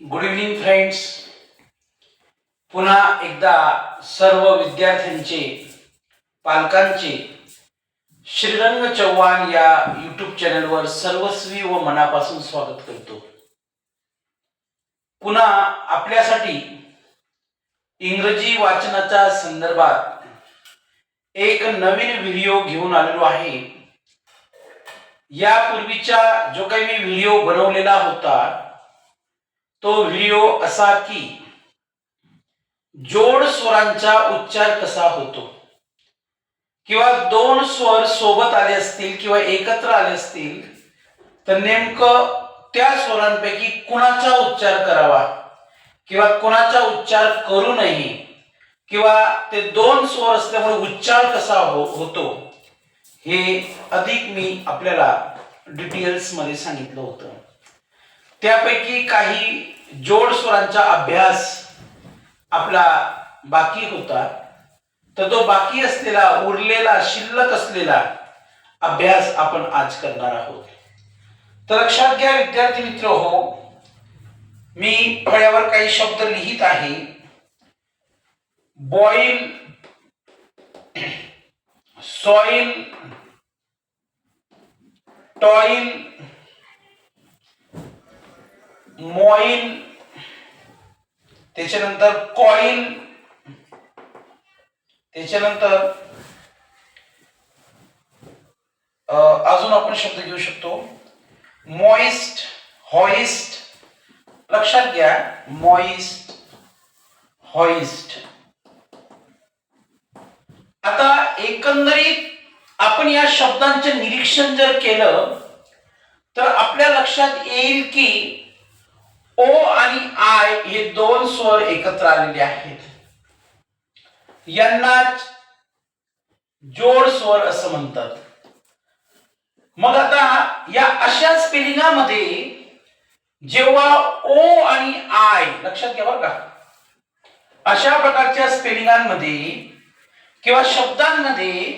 Good evening friends पुन्हा एकदा सर्व विद्यार्थ्यांचे पालकांचे श्रीरंग चव्हाण या यूट्यूब चॅनलवर सर्वस्वी व मनापासून स्वागत करतो. पुन्हा आपल्यासाठी इंग्रजी वाचनाच्या संदर्भात एक नवीन व्हिडिओ घेऊन आलेलो आहे. यापूर्वीचा जो काही मी व्हिडिओ बनवलेला होता तो व्हिडिओ असा की? जोड स्वरांचा उच्चार कसा होतो? किंवा दोन स्वर सोबत आले असतील किंवा एकत्र आले असतील तर नेमकं त्या स्वरांपैकी कुणाचा उच्चार करावा? किंवा कुणाचा उच्चार करू नये? किंवा ते दोन स्वर असल्यामुळे उच्चार कसा हो होतो? हे अधिक मी आपल्याला डिटेल्समध्ये सांगितलं होतं. त्यापैकी काही जोड स्वरांचा अभ्यास आपला बाकी होता. तर तो बाकी असलेला उरलेला शिल्लक असलेला अभ्यास आपण आज करणार आहोत. तर लक्षात घ्या विद्यार्थी मित्र हो मी फळ्यावर काही शब्द लिहित आहे. बॉईल सॉइल टॉईल मॉईल त्याच्यानंतर कॉईल त्याच्यानंतर अजून आपण शब्द घेऊ शकतो. Moist hoist. लक्षात घ्या मॉइस्ट हॉइस्ट. आता एकंदरीत आपण या शब्दांचे निरीक्षण जर केलं तर आपल्या लक्षात येईल की ओ आणि आय हे दोन स्वर एकत्र आलेले आहेत. यांनाच जोड स्वर असं म्हणतात. मग आता या अशा स्पेलिंगामध्ये जेव्हा ओ आणि आय लक्षात घ्या बरं का अशा प्रकारच्या स्पेलिंगांमध्ये किंवा शब्दांमध्ये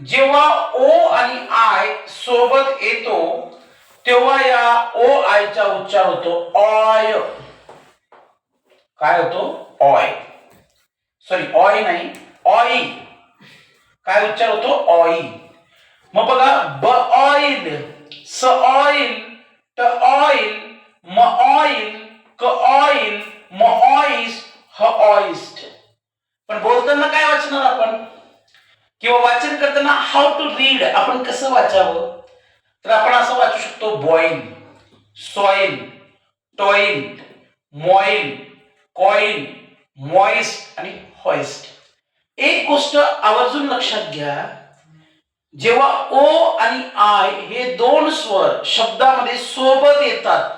जेव्हा ओ आणि आय सोबत येतो तेव्हा या ओ आयचा उच्चार होतो ऑय. काय होतो? ऑय. सॉरी ऑय नाही ऑई. काय उच्चार होतो? ऑई. मग बघा ब ऑइल स ऑइल ट ऑइल म ऑइल क ऑइल म ऑइस ह ऑइस्ट पण बोलताना काय वाचणार आपण? किंवा वाचन करताना हाऊ टू रीड आपण कसं वाचावं? तर आपण असं वाचू शकतो boil soil toil moil coil moist आणि हॉइस्ट एक गोष्ट आवर्जून लक्षात घ्या. जेव्हा ओ आणि आय हे दोन स्वर शब्दामध्ये सोबत येतात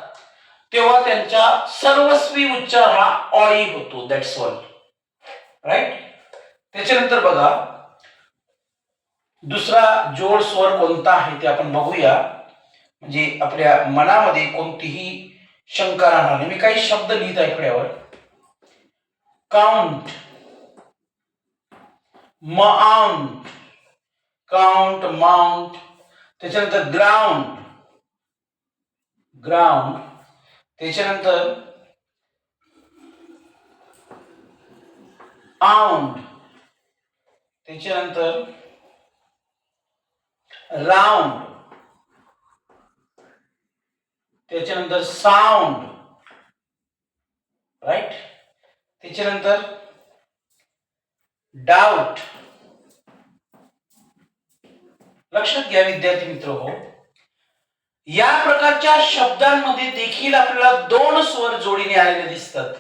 तेव्हा त्यांचा सर्वस्वी उच्चार हा ऑई होतो दॅट्स ऑल राईट त्याच्यानंतर बघा. दुसरा जोड स्वर कोणता आहे ते आपण बघूया. म्हणजे आपल्या मनामध्ये कोणतीही शंका राहणार नाही. मी काही शब्द लिहित आहे इकड्यावर काउंट माउंट काउंट माउंट त्याच्यानंतर ग्राउंड ग्राउंड त्याच्यानंतर आउंड त्याच्यानंतर राऊंड त्याच्यानंतर साऊंड राईट त्याच्यानंतर डाऊट लक्षात घ्या विद्यार्थी मित्र हो. या प्रकारच्या शब्दांमध्ये देखील आपल्याला दोन स्वर जोडीने आलेले दिसतात.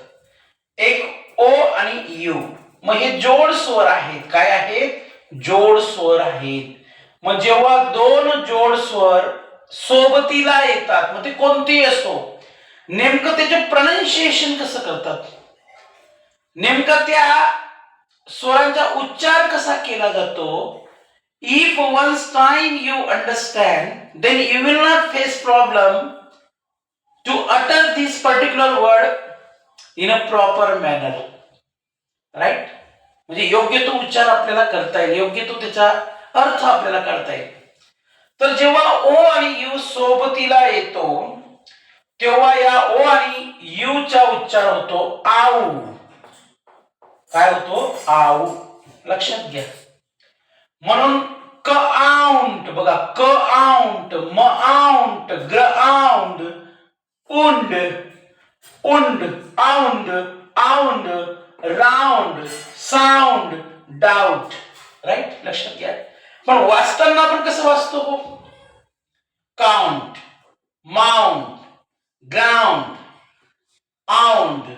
एक ओ आणि यू मग हे जोड स्वर आहेत. काय आहेत? जोड स्वर आहेत. मग जेव्हा दोन जोड स्वर सोबतीला येतात. मग ते कोणतेही असो. नेमकं त्याचे प्रनन्शिएशन कसं करतात? नेमका त्या स्वरांचा उच्चार कसा केला जातो? If once time you understand then you will not face problem to utter this particular word in a proper manner right म्हणजे योग्य तो उच्चार आपल्याला करता येईल. योग्य तो त्याचा अर्थ आपल्याला करता येईल. तर जेव्हा ओ आणि यू सोबतीला येतो तेव्हा या ओ आणि चा उच्चार होतो आऊ. काय होतो? आऊ. लक्षात घ्या. म्हणून क आउंट बघा क आउंट म आउंट ग्र आउंड उंड उंड आउंड आउंड राऊंड साऊंड डाऊट. राईट लक्षात घ्या. पण वाचताना आपण कसं वाचतो हो? Count mount ground आउंड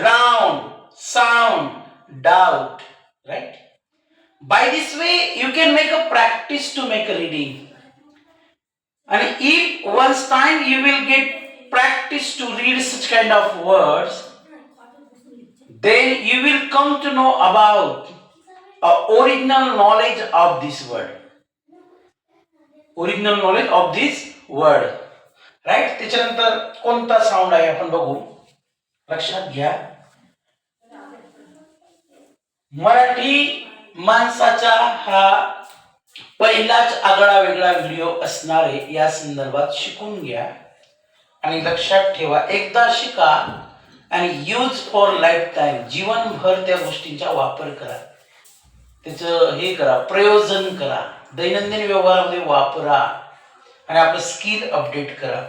round sound doubt right by this way you can make a practice to make a reading आणि if once time you will get practice to read such kind of words then you will come to know about original knowledge of this word original knowledge of this word right त्याच्यानंतर कोणता sound आहे आपण बघू. लक्षात घ्या. मराठी माणसाचा हा पहिलाच आगळा वेगळा व्हिडिओ असणार आहे. या संदर्भात शिकून घ्या. आणि लक्षात ठेवा. एकदा शिका आणि यूज फॉर लाईफ टाईम जीवनभर त्या गोष्टींचा वापर करा. त्याचं हे करा प्रयोजन करा दैनंदिन व्यवहारामध्ये वापरा आणि आपलं स्किल अपडेट करा.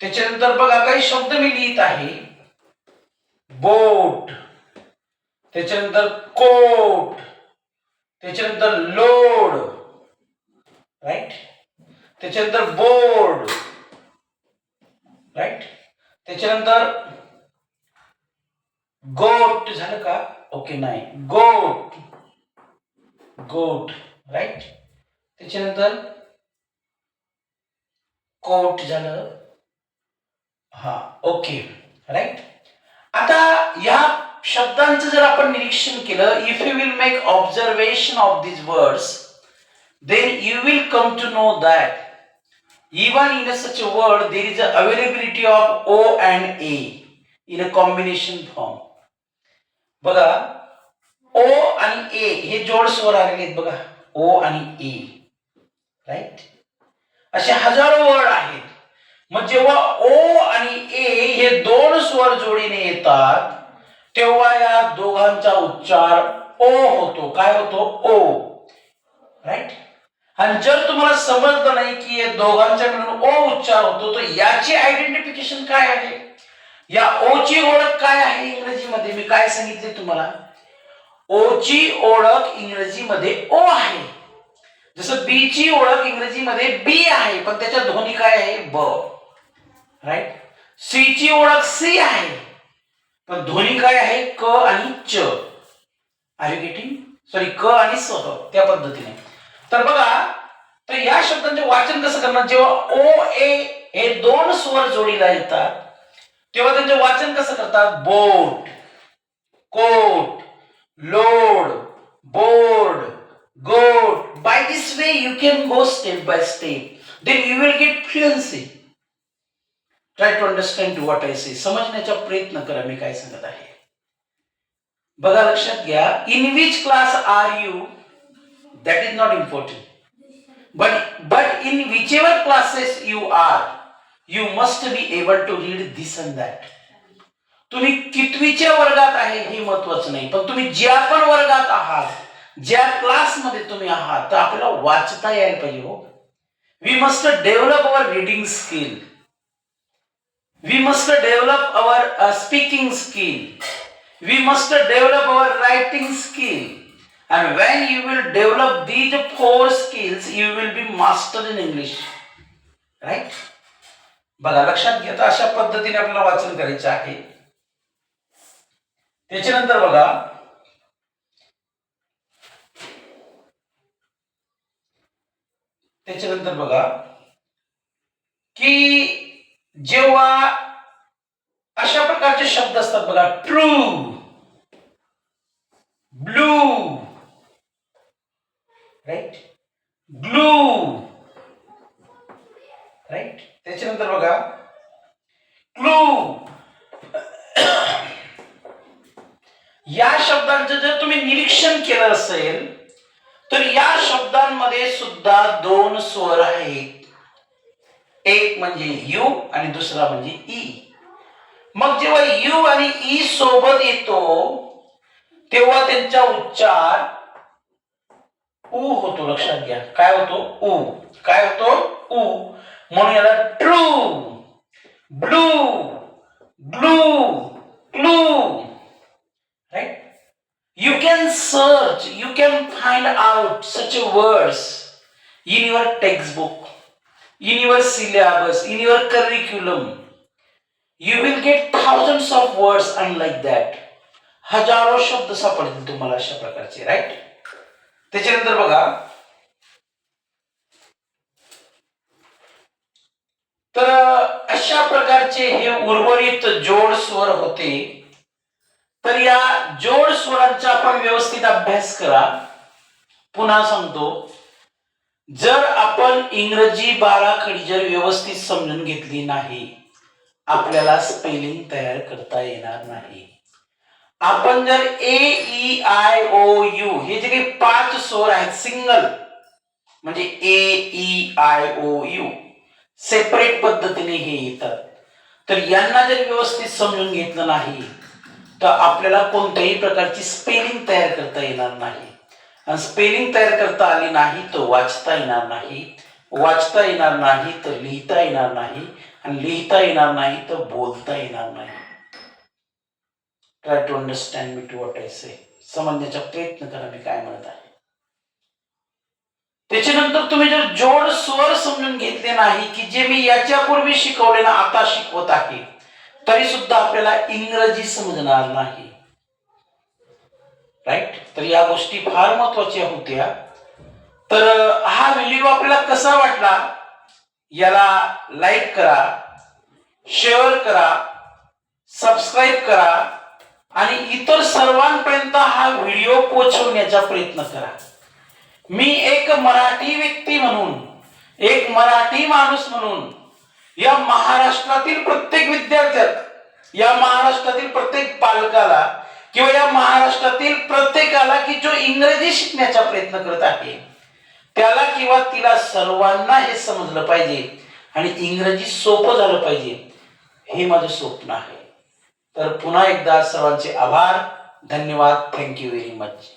त्याच्यानंतर बघा काही शब्द मी लिहित आहे. बोट. त्याच्यानंतर कोट. त्याच्यानंतर लोड. राईट त्याच्यानंतर बोर्ड. राईट त्याच्यानंतर गोट झालं का? ओके नाही. गोट. गोट राईट त्याच्यानंतर कोट झालं. हा ओके राईट आता या शब्दांचं जर आपण निरीक्षण केलं if you will make observation of this words then you will come to know that even in such a word there is a availability of O and A in a combination form बघा O आणि ए हे जोड स्वर आलेले आहेत बघा. O आणि ए right असे हजारो वर्ड आहेत. मग जेव्हा ओ आणि ए हे दोन स्वर जोडीने येतात तेव्हा या दोघांचा उच्चार ओ होतो. काय होतो? ओ राईट आणि जर तुम्हाला समजलं नाही की या दोघांच्याकडून मिळून ओ उच्चार होतो तर याची आयडेंटिफिकेशन काय आहे? या ओची ओळख काय आहे इंग्रजीमध्ये? मी काय सांगितले तुम्हाला? ओची ओळख इंग्रजीमध्ये ओ आहे. जसं बी ची ओळख इंग्रजीमध्ये बी आहे पण त्याच्या ध्वनी काय आहे? ब. राईट सी ची ओळख सी आहे पण ध्वनी काय आहे? क आणि च. आर यू गेटिंग सॉरी क आणि स त्या पद्धतीने. तर बघा तर या शब्दांचे वाचन कसं करणार? जेव्हा ओ ए हे दोन स्वर जोडीला येतात तेव्हा त्यांचे वाचन कसं करतात? Boat coat. Load board goat by this way you can go step by step then you will get fluency try to understand what I say समजण्याचा प्रयत्न करा मी काय सांगत आहे बघा लक्षात घ्या in which class are you that is not important but but in which ever classes you are you must be able to read this and that तुम्ही कितवीच्या वर्गात आहे हे महत्वाचं नाही पण तुम्ही ज्या पण वर्गात आहात ज्या क्लासमध्ये तुम्ही आहात तर आपल्याला वाचता यायला पाहिजे हो. We must develop our reading skill we must develop our speaking skill we must develop our writing skill and when you will develop these four skills you will be master in English right बघा लक्षात घेता अशा पद्धतीने आपल्याला वाचन करायचं आहे. त्याच्यानंतर बघा. त्याच्यानंतर बघा. की जेव्हा अशा प्रकारचे शब्द असतात बघा. True blue right glue right त्याच्यानंतर बघा. क्लू या शब्दांचं जर तुम्ही निरीक्षण केलं असेल तर या शब्दांमध्ये सुद्धा दोन स्वर आहेत. एक म्हणजे यू आणि दुसरा म्हणजे ई. मग जेव्हा यू आणि ई सोबत येतो तेव्हा त्यांचा उच्चार उ होतो. लक्षात घ्या. काय होतो? उ काय होतो? उ म्हणून याला true blue blue right You can search, you can find out such a words in your textbook, in your syllabus, in your curriculum. You will get thousands of words unlike that. हजारो शब्द सापडतील तुम्हाला अशा प्रकारचे right त्याच्यानंतर बघा तर अशा प्रकारचे हे उर्वरित जोड स्वर होते तर या जोड स्वरांचा आपण व्यवस्थित अभ्यास करा पुन्हा सांगतो जर आपण इंग्रजी बाराखडी जर व्यवस्थित समजून घेतली नाही आपल्याला स्पेलिंग तयार करता येणार नाही. आपण जर A E I O U हे जे काही पाच स्वर आहेत सिंगल म्हणजे A E I O U separate पद्धतीने हे येतात. तर यांना जर व्यवस्थित समजून घेतलं नाही तर आपल्याला कोणत्याही प्रकारची स्पेलिंग तयार करता येणार नाही. स्पेलिंग तयार करता आली नाही तर वाचता येणार नाही. वाचता येणार नाही तर लिहिता येणार नाही. आणि लिहिता येणार नाही तर बोलता येणार नाही. Try to understand me to what I say समजण्याचा प्रयत्न करा मी काय म्हणत आहे. त्याच्यानंतर तुम्ही जर जोड स्वर समजून घेतले नाही की जे मी याच्यापूर्वी शिकवले ना आता शिकवत आहे तरी सुद्धा आपल्याला इंग्रजी समजणार नाही. राईट तर या गोष्टी फार महत्त्वाच्या होत्या. तर हा व्हिडिओ आपल्याला कसा वाटला? याला लाईक करा शेअर करा सबस्क्राईब करा आणि इतर सर्वांपर्यंत हा व्हिडिओ पोहोचवण्याचा प्रयत्न करा. मी एक मराठी व्यक्ती म्हणून एक मराठी माणूस म्हणून या महाराष्ट्रातील प्रत्येक विद्यार्थ्यात या महाराष्ट्रातील प्रत्येक पालकाला किंवा या महाराष्ट्रातील प्रत्येकाला की जो इंग्रजी शिकण्याचा प्रयत्न करत आहे त्याला किंवा तिला सर्वांना हे समजलं पाहिजे आणि इंग्रजी सोपं झालं पाहिजे हे माझं स्वप्न आहे. तर पुन्हा एकदा सर्वांचे आभार धन्यवाद थँक्यू व्हेरी मच